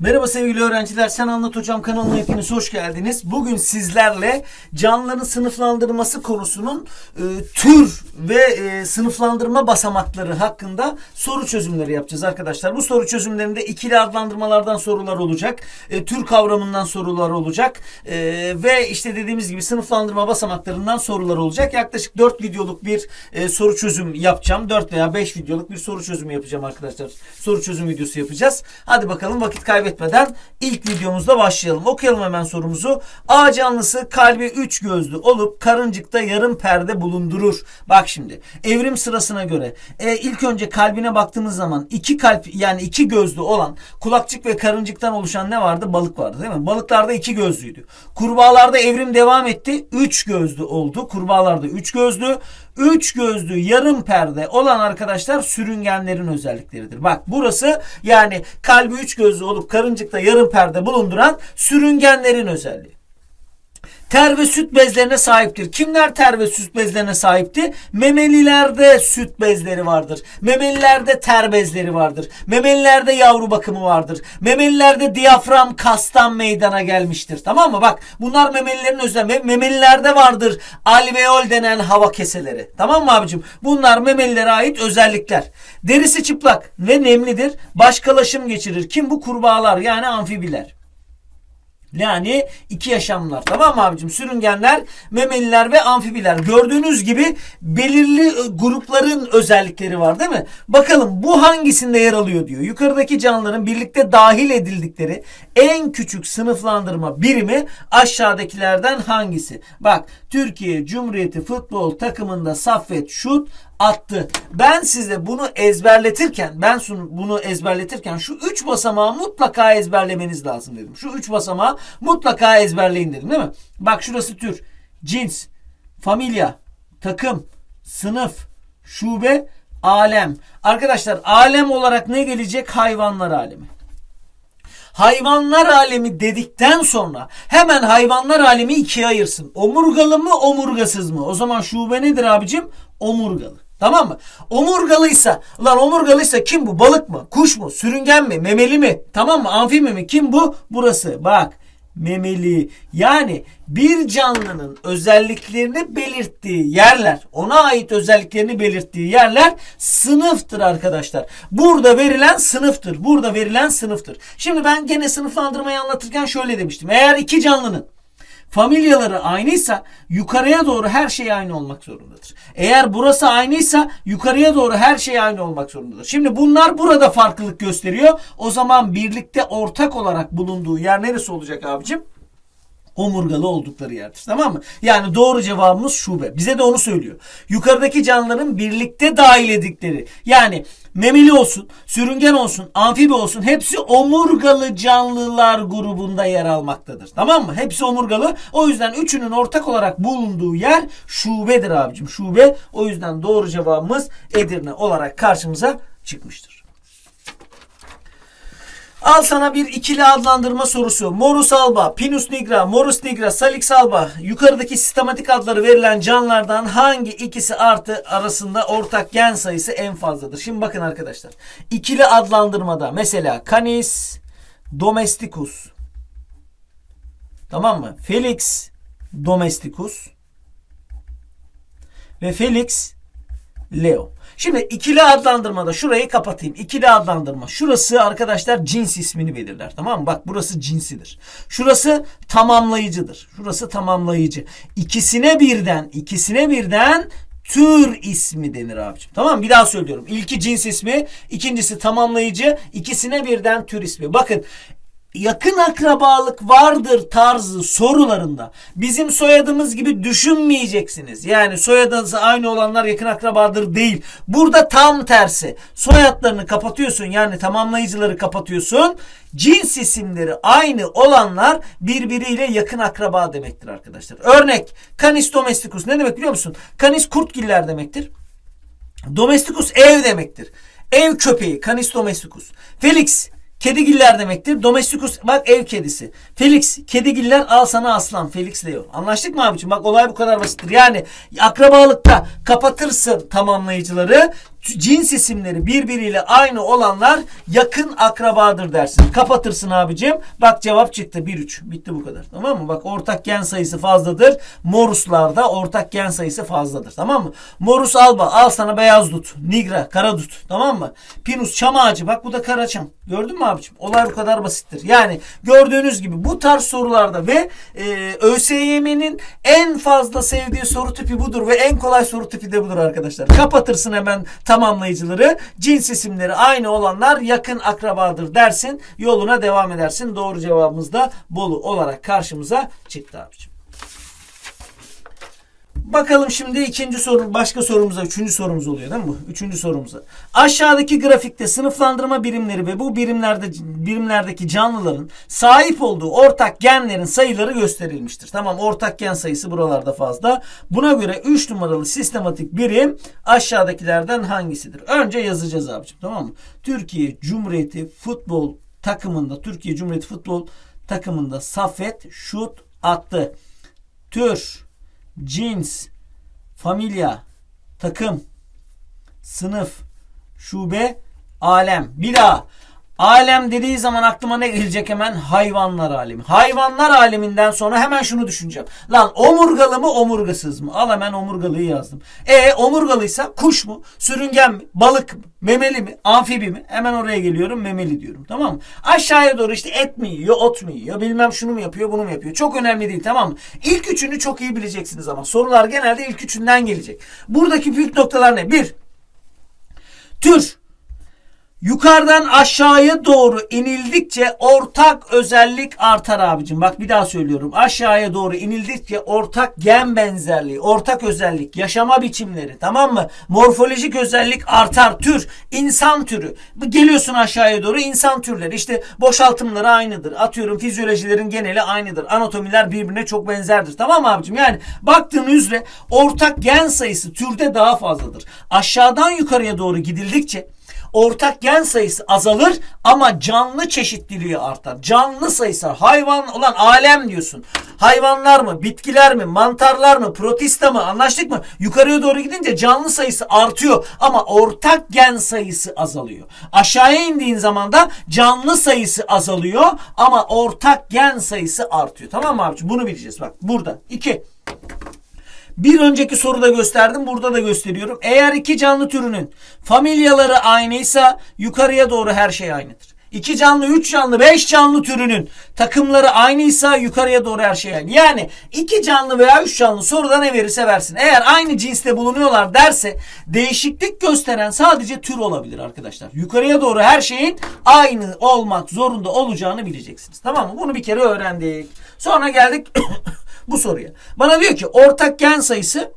Merhaba sevgili öğrenciler. Sen Anlat Hocam kanalına hepiniz hoş geldiniz. Bugün sizlerle canlıların sınıflandırması konusunun e, tür ve e, sınıflandırma basamakları hakkında soru çözümleri yapacağız arkadaşlar. Bu soru çözümlerinde ikili adlandırmalardan sorular olacak. E, tür kavramından sorular olacak. E, ve işte dediğimiz gibi sınıflandırma basamaklarından sorular olacak. Yaklaşık 4 videoluk bir e, soru çözüm yapacağım. 4 veya 5 videoluk bir soru çözümü yapacağım arkadaşlar. Soru çözüm videosu yapacağız. Hadi bakalım vakit kaybetmeden ilk videomuzda başlayalım. Okuyalım hemen sorumuzu. A canlısı kalbi 3 gözlü olup karıncıkta yarım perde bulundurur. Bak şimdi evrim sırasına göre e, ilk önce kalbine baktığımız zaman iki kalp yani iki gözlü olan kulakçık ve karıncıktan oluşan ne vardı? Balık vardı değil mi? Balıklarda iki gözlüydü. Kurbağalarda evrim devam etti. 3 gözlü oldu. Kurbağalarda 3 gözlü. Üç gözlü yarım perde olan arkadaşlar sürüngenlerin özellikleridir. Bak burası yani kalbi üç gözlü olup karıncıkta yarım perde bulunduran sürüngenlerin özelliği. Ter ve süt bezlerine sahiptir. Kimler ter ve süt bezlerine sahipti? Memelilerde süt bezleri vardır. Memelilerde ter bezleri vardır. Memelilerde yavru bakımı vardır. Memelilerde diyafram kastan meydana gelmiştir. Tamam mı? Bak bunlar memelilerin özelliği. Memelilerde vardır alveol denen hava keseleri. Tamam mı abicim? Bunlar memelilere ait özellikler. Derisi çıplak ve nemlidir. Başkalaşım geçirir. Kim bu? Kurbağalar yani amfibiler. Yani iki yaşamlar. Tamam mı abicim? Sürüngenler, memeliler ve amfibiler. Gördüğünüz gibi belirli e, grupların özellikleri var değil mi? Bakalım bu hangisinde yer alıyor diyor. Yukarıdaki canlıların birlikte dahil edildikleri en küçük sınıflandırma birimi aşağıdakilerden hangisi? Bak Türkiye Cumhuriyeti futbol takımında Saffet Şut attı. Ben size bunu ezberletirken, ben bunu ezberletirken şu üç basamağı mutlaka ezberlemeniz lazım dedim. Şu üç basamağı mutlaka ezberleyin dedim değil mi? Bak şurası tür, cins, familya, takım, sınıf, şube, alem. Arkadaşlar alem olarak ne gelecek? Hayvanlar alemi. Hayvanlar alemi dedikten sonra hemen hayvanlar alemi ikiye ayırsın. Omurgalı mı omurgasız mı? O zaman şube nedir abicim? Omurgalı. Tamam mı? Omurgalıysa, lan omurgalıysa kim bu? Balık mı? Kuş mu? Sürüngen mi? Memeli mi? Tamam mı? Amfibi mi? Kim bu? Burası. Bak memeli yani bir canlının özelliklerini belirttiği yerler ona ait özelliklerini belirttiği yerler sınıftır arkadaşlar. Burada verilen sınıftır. Burada verilen sınıftır. Şimdi ben gene sınıflandırmayı anlatırken şöyle demiştim. Eğer iki canlının familyaları aynıysa yukarıya doğru her şey aynı olmak zorundadır. Eğer burası aynıysa yukarıya doğru her şey aynı olmak zorundadır. Şimdi bunlar burada farklılık gösteriyor. O zaman birlikte ortak olarak bulunduğu yer neresi olacak abicim? Omurgalı oldukları yerdir. Tamam mı? Yani doğru cevabımız şube. Bize de onu söylüyor. Yukarıdaki canlıların birlikte dahil edikleri yani memeli olsun, sürüngen olsun, amfibi olsun hepsi omurgalı canlılar grubunda yer almaktadır. Tamam mı? Hepsi omurgalı. O yüzden üçünün ortak olarak bulunduğu yer şubedir abicim. Şube. O yüzden doğru cevabımız Edirne olarak karşımıza çıkmıştır. Al sana bir ikili adlandırma sorusu. Morus alba, Pinus nigra, Morus nigra, Salix alba. Yukarıdaki sistematik adları verilen canlılardan hangi ikisi artı arasında ortak gen sayısı en fazladır? Şimdi bakın arkadaşlar. İkili adlandırmada mesela Canis domesticus. Tamam mı? Felix domesticus ve Felix Leo. Şimdi ikili adlandırmada şurayı kapatayım. İkili adlandırma. Şurası arkadaşlar cins ismini belirler. Tamam mı? Bak burası cinsidir. Şurası tamamlayıcıdır. Şurası tamamlayıcı. İkisine birden, ikisine birden tür ismi denir abicim. Tamam mı? Bir daha söylüyorum. İlki cins ismi, ikincisi tamamlayıcı, ikisine birden tür ismi. Bakın yakın akrabalık vardır tarzı sorularında bizim soyadımız gibi düşünmeyeceksiniz. Yani soyadınız aynı olanlar yakın akrabadır değil. Burada tam tersi. Soyadlarını kapatıyorsun yani tamamlayıcıları kapatıyorsun. Cins isimleri aynı olanlar birbiriyle yakın akraba demektir arkadaşlar. Örnek Canis domesticus ne demek biliyor musun? Canis kurtgiller demektir. Domesticus ev demektir. Ev köpeği Canis domesticus. Felix kedigiller demektir. Domesticus bak ev kedisi. Felix kedigiller al sana aslan. Felix Leo. Anlaştık mı abicim? Bak olay bu kadar basittir. Yani akrabalıkta kapatırsın tamamlayıcıları. Cins isimleri birbiriyle aynı olanlar yakın akrabadır dersin. Kapatırsın abicim. Bak cevap çıktı. 1-3. Bitti bu kadar. Tamam mı? Bak ortak gen sayısı fazladır. Moruslarda ortak gen sayısı fazladır. Tamam mı? Morus alba. Al sana beyaz dut. Nigra. Kara dut. Tamam mı? Pinus çam ağacı. Bak bu da kara çam. Gördün mü abicim? Olay bu kadar basittir. Yani gördüğünüz gibi bu tarz sorularda ve e, ÖSYM'nin en fazla sevdiği soru tipi budur ve en kolay soru tipi de budur arkadaşlar. Kapatırsın hemen tamamlayıcıları. Cins isimleri aynı olanlar yakın akrabadır dersin. Yoluna devam edersin. Doğru cevabımız da Bolu olarak karşımıza çıktı abicim. Bakalım şimdi ikinci soru başka sorumuza üçüncü sorumuz oluyor değil mi bu? Üçüncü sorumuza. Aşağıdaki grafikte sınıflandırma birimleri ve bu birimlerde birimlerdeki canlıların sahip olduğu ortak genlerin sayıları gösterilmiştir. Tamam ortak gen sayısı buralarda fazla. Buna göre 3 numaralı sistematik birim aşağıdakilerden hangisidir? Önce yazacağız abicim tamam mı? Türkiye Cumhuriyeti futbol takımında Türkiye Cumhuriyeti futbol takımında Safet şut attı. Tür cins, familya, takım, sınıf, şube, alem. Bir daha. Alem dediği zaman aklıma ne gelecek hemen? Hayvanlar alemi. Hayvanlar aleminden sonra hemen şunu düşüneceğim. Lan omurgalı mı omurgasız mı? Al hemen omurgalıyı yazdım. E omurgalıysa kuş mu? Sürüngen mi? Balık mı? Memeli mi? Amfibi mi? Hemen oraya geliyorum memeli diyorum. Tamam mı? Aşağıya doğru işte et mi yiyor, ot mu yiyor? Bilmem şunu mu yapıyor, bunu mu yapıyor? Çok önemli değil tamam mı? İlk üçünü çok iyi bileceksiniz ama. Sorular genelde ilk üçünden gelecek. Buradaki büyük noktalar ne? Bir, tür. Yukarıdan aşağıya doğru inildikçe ortak özellik artar abicim. Bak bir daha söylüyorum. Aşağıya doğru inildikçe ortak gen benzerliği, ortak özellik, yaşama biçimleri tamam mı? Morfolojik özellik artar. Tür, insan türü. Geliyorsun aşağıya doğru insan türleri. İşte boşaltımları aynıdır. Atıyorum fizyolojilerin geneli aynıdır. Anatomiler birbirine çok benzerdir. Tamam mı abicim? Yani baktığın üzere ortak gen sayısı türde daha fazladır. Aşağıdan yukarıya doğru gidildikçe ortak gen sayısı azalır ama canlı çeşitliliği artar. Canlı sayısı hayvan olan alem diyorsun. Hayvanlar mı, bitkiler mi, mantarlar mı, protista mı anlaştık mı? Yukarıya doğru gidince canlı sayısı artıyor ama ortak gen sayısı azalıyor. Aşağıya indiğin zaman da canlı sayısı azalıyor ama ortak gen sayısı artıyor. Tamam mı abiciğim? Bunu bileceğiz bak burada. 2. Bir önceki soruda gösterdim. Burada da gösteriyorum. Eğer iki canlı türünün familyaları aynıysa yukarıya doğru her şey aynıdır. İki canlı, üç canlı, beş canlı türünün takımları aynıysa yukarıya doğru her şey aynı. Yani iki canlı veya üç canlı soruda ne verirse versin. Eğer aynı cinste bulunuyorlar derse değişiklik gösteren sadece tür olabilir arkadaşlar. Yukarıya doğru her şeyin aynı olmak zorunda olacağını bileceksiniz. Tamam mı? Bunu bir kere öğrendik. Sonra geldik bu soruya. Bana diyor ki ortak gen sayısı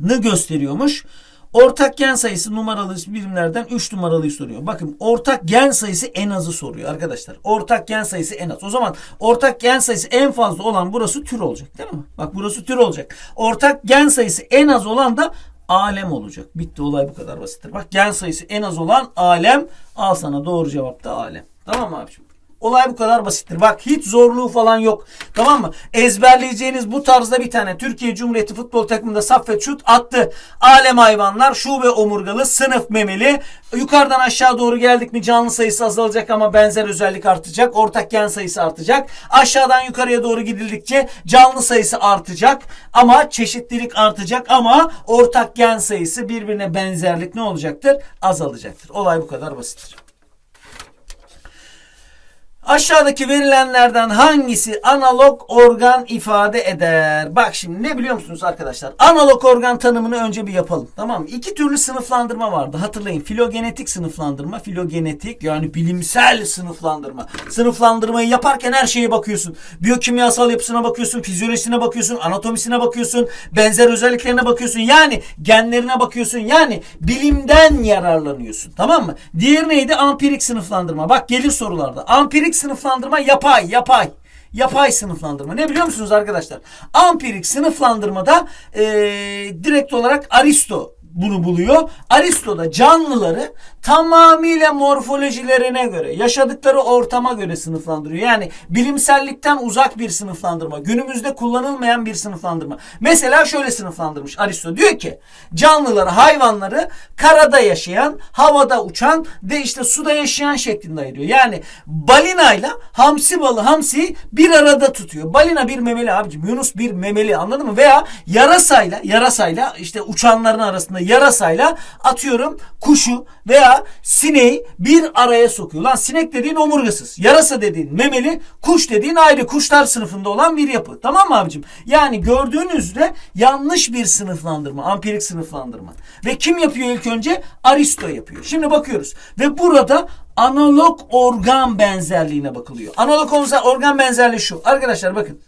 ne gösteriyormuş? Ortak gen sayısı numaralı birimlerden 3 numaralıyı soruyor. Bakın ortak gen sayısı en azı soruyor arkadaşlar. Ortak gen sayısı en az. O zaman ortak gen sayısı en fazla olan burası tür olacak değil mi? Bak burası tür olacak. Ortak gen sayısı en az olan da alem olacak. Bitti olay bu kadar basittir. Bak gen sayısı en az olan alem. Al sana doğru cevap da alem. Tamam mı abiciğim? Olay bu kadar basittir. Bak hiç zorluğu falan yok. Tamam mı? Ezberleyeceğiniz bu tarzda bir tane Türkiye Cumhuriyeti futbol takımında Saffet şut attı. Alem hayvanlar, şube omurgalı, sınıf memeli. Yukarıdan aşağı doğru geldik mi canlı sayısı azalacak ama benzer özellik artacak. Ortak gen sayısı artacak. Aşağıdan yukarıya doğru gidildikçe canlı sayısı artacak ama çeşitlilik artacak ama ortak gen sayısı birbirine benzerlik ne olacaktır? Azalacaktır. Olay bu kadar basittir. Aşağıdaki verilenlerden hangisi analog organ ifade eder? Bak şimdi ne biliyor musunuz arkadaşlar? Analog organ tanımını önce bir yapalım. Tamam mı? İki türlü sınıflandırma vardı. Hatırlayın. Filogenetik sınıflandırma, filogenetik yani bilimsel sınıflandırma. Sınıflandırmayı yaparken her şeye bakıyorsun. Biyokimyasal yapısına bakıyorsun, fizyolojisine bakıyorsun, anatomisine bakıyorsun, benzer özelliklerine bakıyorsun. Yani genlerine bakıyorsun. Yani bilimden yararlanıyorsun. Tamam mı? Diğer neydi? Ampirik sınıflandırma. Bak gelir sorularda. Ampirik sınıflandırma yapay, yapay. Yapay sınıflandırma. Ne biliyor musunuz arkadaşlar? Ampirik sınıflandırmada e, direkt olarak Aristo bunu buluyor. Aristo da canlıları tamamıyla morfolojilerine göre, yaşadıkları ortama göre sınıflandırıyor. Yani bilimsellikten uzak bir sınıflandırma, günümüzde kullanılmayan bir sınıflandırma. Mesela şöyle sınıflandırmış Aristo. Diyor ki canlıları, hayvanları karada yaşayan, havada uçan de işte suda yaşayan şeklinde ayırıyor. Yani balinayla hamsi balı hamsiyi bir arada tutuyor. Balina bir memeli abicim. Yunus bir memeli anladın mı? Veya yarasayla yarasayla işte uçanların arasında yarasayla atıyorum kuşu veya sineği bir araya sokuyor. Lan sinek dediğin omurgasız. Yarasa dediğin memeli, kuş dediğin ayrı kuşlar sınıfında olan bir yapı. Tamam mı abicim? Yani gördüğünüz üzere yanlış bir sınıflandırma. Ampirik sınıflandırma. Ve kim yapıyor ilk önce? Aristo yapıyor. Şimdi bakıyoruz. Ve burada analog organ benzerliğine bakılıyor. Analog organ benzerliği şu. Arkadaşlar bakın.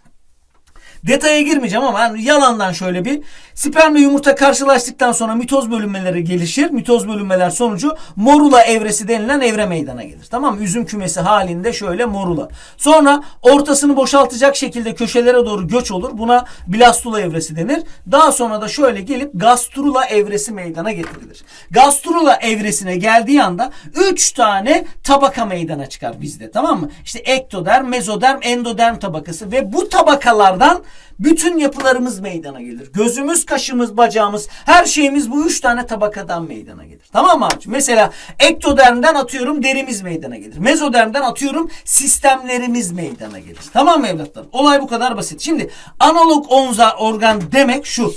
Detaya girmeyeceğim ama ben yalandan şöyle bir sperm ve yumurta karşılaştıktan sonra mitoz bölünmeleri gelişir. Mitoz bölünmeler sonucu morula evresi denilen evre meydana gelir. Tamam mı? Üzüm kümesi halinde şöyle morula. Sonra ortasını boşaltacak şekilde köşelere doğru göç olur. Buna blastula evresi denir. Daha sonra da şöyle gelip gastrula evresi meydana getirilir. Gastrula evresine geldiği anda 3 tane tabaka meydana çıkar bizde. Tamam mı? İşte ektoderm, mezoderm, endoderm tabakası ve bu tabakalardan bütün yapılarımız meydana gelir. Gözümüz, kaşımız, bacağımız, her şeyimiz bu üç tane tabakadan meydana gelir. Tamam mı? Mesela ektodermden atıyorum derimiz meydana gelir. Mezodermden atıyorum sistemlerimiz meydana gelir. Tamam mı evlatlar? Olay bu kadar basit. Şimdi analog onza organ demek şu.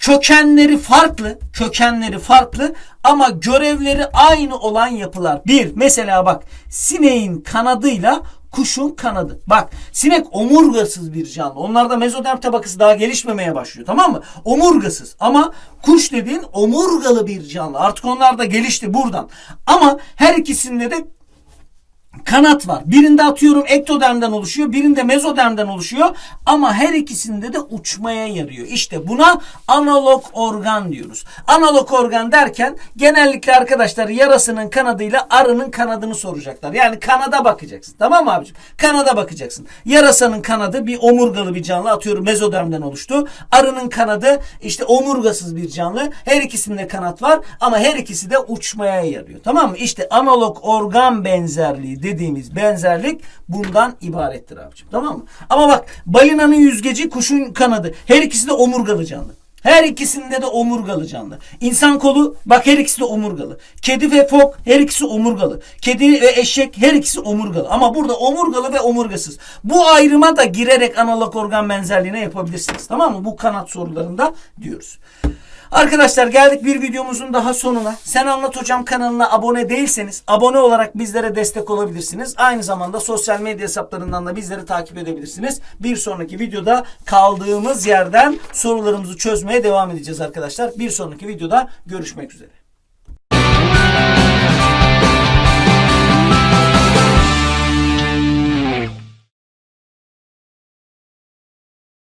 Kökenleri farklı, kökenleri farklı ama görevleri aynı olan yapılar. Bir, mesela bak sineğin kanadıyla kuşun kanadı. Bak sinek omurgasız bir canlı. Onlarda mezoderm tabakası daha gelişmemeye başlıyor tamam mı? Omurgasız ama kuş dediğin omurgalı bir canlı. Artık onlar da gelişti buradan. Ama her ikisinde de kanat var. Birinde atıyorum ektodermden oluşuyor, birinde mezodermden oluşuyor ama her ikisinde de uçmaya yarıyor. İşte buna analog organ diyoruz. Analog organ derken genellikle arkadaşlar yarasının kanadıyla arının kanadını soracaklar. Yani kanada bakacaksın. Tamam mı abicim? Kanada bakacaksın. Yarasanın kanadı bir omurgalı bir canlı atıyorum mezodermden oluştu. Arının kanadı işte omurgasız bir canlı. Her ikisinde kanat var ama her ikisi de uçmaya yarıyor. Tamam mı? İşte analog organ benzerliği dediğimiz benzerlik bundan ibarettir abicim. Tamam mı? Ama bak balinanın yüzgeci kuşun kanadı. Her ikisi de omurgalı canlı. Her ikisinde de omurgalı canlı. İnsan kolu bak her ikisi de omurgalı. Kedi ve fok her ikisi omurgalı. Kedi ve eşek her ikisi omurgalı. Ama burada omurgalı ve omurgasız. Bu ayrıma da girerek analog organ benzerliğine yapabilirsiniz. Tamam mı? Bu kanat sorularında diyoruz. Arkadaşlar geldik bir videomuzun daha sonuna. Sen Anlat Hocam kanalına abone değilseniz abone olarak bizlere destek olabilirsiniz. Aynı zamanda sosyal medya hesaplarından da bizleri takip edebilirsiniz. Bir sonraki videoda kaldığımız yerden sorularımızı çözmeye devam edeceğiz arkadaşlar. Bir sonraki videoda görüşmek üzere.